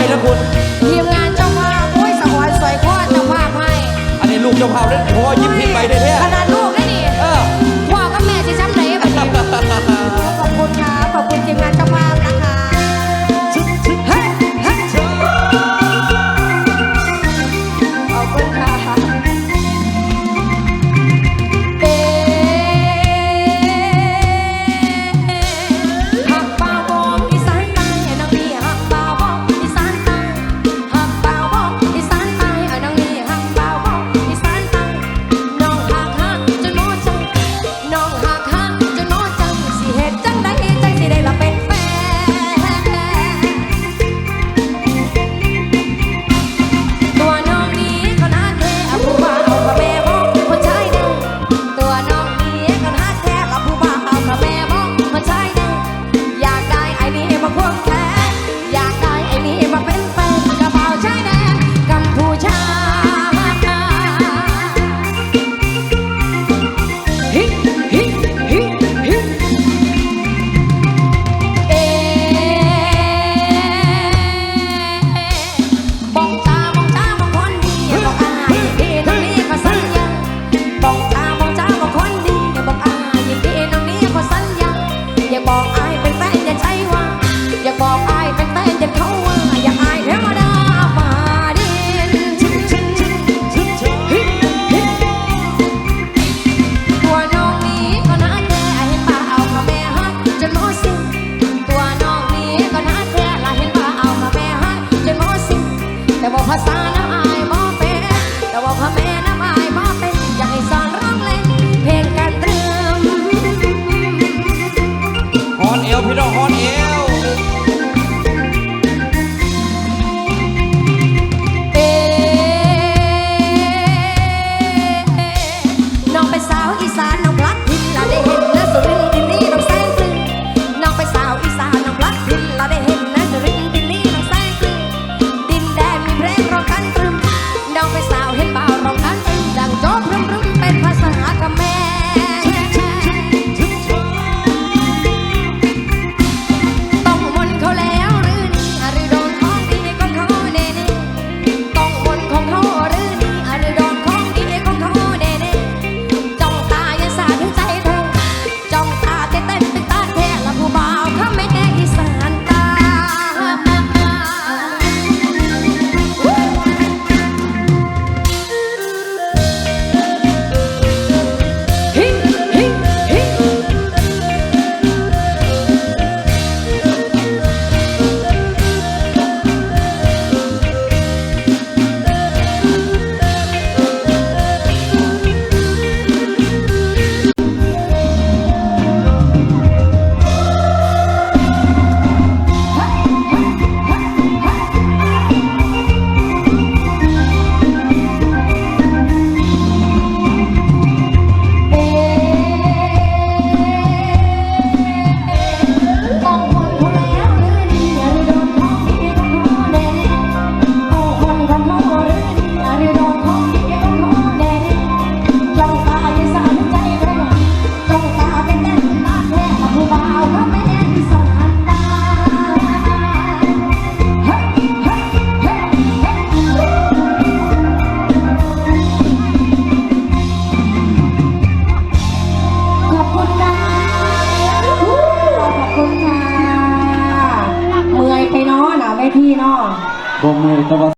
ให้นะคุณ ทีมงานเจ้าภาพโอ้ยสะหอนสวยข้อเจ้าภาพให้ อันนี้ลูกเจ้าเผาเล่นพอยิ้มทิ้ไปได้แท้ ที่ ขอบคุณค่ะ เมื่อยไปเนาะหนาแม่พี่เนาะ บ่มือยตะวั